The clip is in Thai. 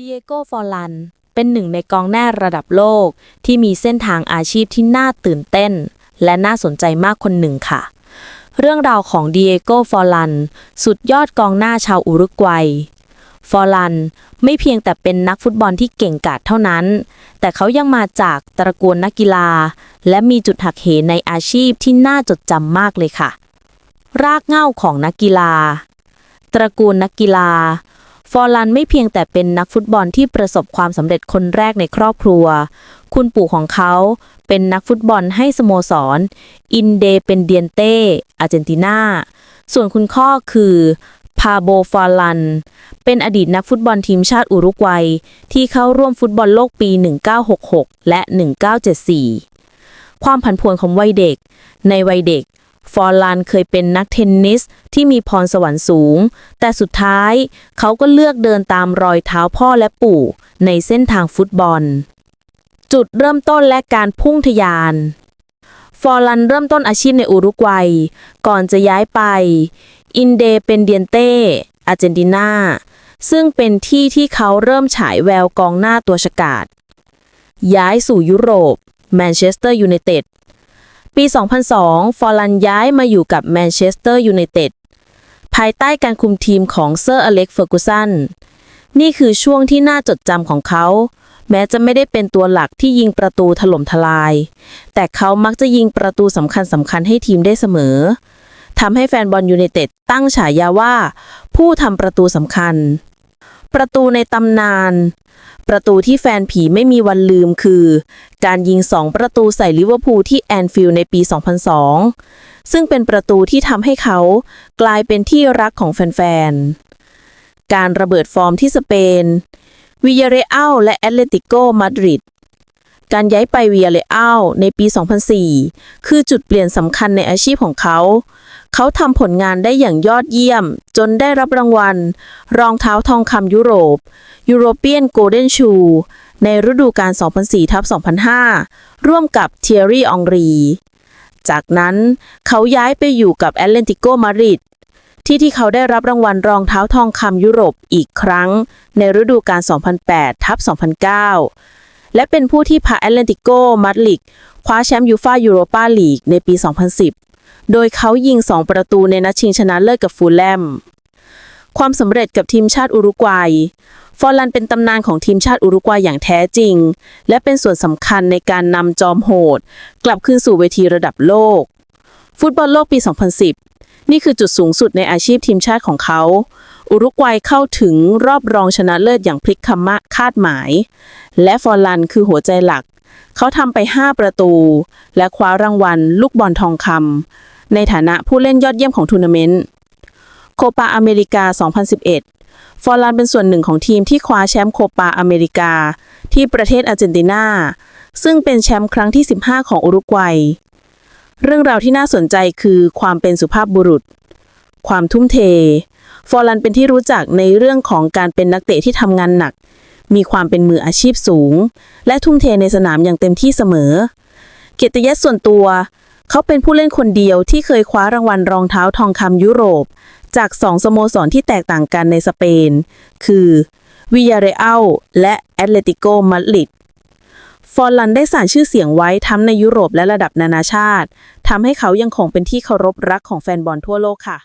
ดิเอโก ฟอร์ลัน เป็นหนึ่งในกองหน้าระดับโลก ที่มีเส้นทางอาชีพที่น่าตื่นเต้น และน่าสนใจมากคนหนึ่งค่ะ เรื่องราวของดิเอโก ฟอร์ลัน สุดยอดกองหน้าชาวอุรุกวัย ฟอร์ลันไม่เพียงแต่เป็นนักฟุตบอลที่เก่งกาจเท่านั้น แต่เขายังมาจากตระกูลนักกีฬา และมีจุดหักเหในอาชีพที่น่าจดจำมากเลยค่ะ รากเหง้าของนักกีฬา ตระกูลนักกีฬา ฟอร์ลันไม่เพียงแต่เป็นนักฟุตบอลที่ประสบความสำเร็จคนแรกในครอบครัว คุณปู่ของเขาเป็นนักฟุตบอลให้สโมสร อินเดเป็นเดียนเตอาร์เจนตินา ส่วนคุณพ่อคือพาโบฟอร์ลัน เป็นอดีตนักฟุตบอลทีมชาติอุรุกวัย ที่เข้าร่วมฟุตบอลโลกปี 1966 และ 1974 ความผันผวนของวัยเด็ก ในวัยเด็ก ฟอร์ลันเคยเป็นนักเทนนิสที่มีพรสวรรค์สูง แต่สุดท้ายเขาก็เลือกเดินตามรอยเท้าพ่อและปู่ ในเส้นทางฟุตบอล จุดเริ่มต้นและการพุ่งทะยานฟอร์ลันเริ่มต้นอาชีพในอุรุกวัย ก่อนจะย้ายไป อินเดเป็นเดียนเต้อาร์เจนตินาซึ่งเป็นที่ที่เขาเริ่มฉายแววกองหน้าตัวฉกาจย้ายสู่ยุโรป แมนเชสเตอร์ยูไนเต็ด ปี 2002 ฟอร์ลันย้ายมาอยู่กับแมนเชสเตอร์ยูไนเต็ดภายใต้การคุมทีมของเซอร์อเล็กเฟอร์กูสันนี่คือช่วงที่น่าจดจำของเขา แม้จะไม่ได้เป็นตัวหลักที่ยิงประตูถล่มทลาย แต่เขามักจะยิงประตูสำคัญสำคัญให้ทีมได้เสมอทำให้แฟนบอลยูไนเต็ดตั้งฉายาว่า ผู้ทำประตูสำคัญ ประตูในตำนาน ประตูที่แฟนผีไม่มีวันลืมคือ การยิง2ประตูใส่ลิเวอร์พูลที่แอนฟิลด์ในปี 2002 ซึ่งเป็นประตูที่ทำให้เขากลายเป็นที่รักของแฟนๆ การระเบิดฟอร์มที่สเปนวิเยเรอัลและแอตเลติโกมาดริด การย้ายไปเวิยเรอัลในปี 2004 คือจุดเปลี่ยนสำคัญในอาชีพของเขา เขาทำผลงานได้อย่างยอดเยี่ยม จนได้รับรางวัล รองเท้าทองคำยุโรป European Golden Shoe ในฤดูกาล 2004ทับ2005 ร่วมกับเทียรี่องรี จากนั้นเขาย้ายไปอยู่กับแอตเลติโกมาริดที่ที่เขาได้รับรางวัลรองเท้าทองคำยุโรปอีกครั้ง ในฤดูกาล2008ทับ2009 และเป็นผู้ที่พาแอตเลติโกมาดริดคว้าแชมป์ยูฟายูโรปาลีกในปี 2010 โดยเขายิง 2 ประตูในนัดชิงชนะเลิศกับฟูลแลม ความสำเร็จกับทีมชาติอุรุกวัย ฟอร์ลันเป็นตำนานของทีมชาติอุรุกวัยอย่างแท้จริง และเป็นส่วนสำคัญในการนำจอมโหด กลับคืนสู่เวทีระดับโลก ฟุตบอลโลกปี 2010 นี่คือจุดสูงสุดในอาชีพทีมชาติของเขา อุรุกวัยเข้าถึงรอบรองชนะเลิศอย่างพลิกคำมะคาดหมาย และฟอร์ลันคือหัวใจหลัก เขาทำไป 5 ประตู และคว้ารางวัล ลูกบอลทองคำในฐานะผู้เล่นยอดเยี่ยมของทัวร์นาเมนต์โคปาอเมริกา 2011 ฟอร์ลันเป็นส่วนหนึ่งของทีมที่คว้าแชมป์โคปาอเมริกา ที่ประเทศอาร์เจนตินา ซึ่งเป็นแชมป์ครั้งที่ 15 ของอุรุกวัย เรื่องราวที่น่าสนใจคือความเป็นสุภาพบุรุษ ความทุ่มเท ฟอร์ลันเป็นที่รู้จักในเรื่องของการเป็นนักเตะที่ทำงานหนัก มีความเป็นมืออาชีพสูง และทุ่มเทในสนามอย่างเต็มที่เสมอ เกียรติยศส่วนตัว เขาเป็นผู้เล่นคนเดียวที่เคยคว้ารางวัลรองเท้าทองคำยุโรป จากสองสโมสรที่แตกต่างกันในสเปน คือวิยาเรอัลและแอตเลติโกมาดริด ฟอร์ลันได้สานชื่อเสียงไว้ทั้งในยุโรปและระดับนานาชาติทำให้เขายังคงเป็นที่เคารพรักของแฟนบอลทั่วโลกค่ะ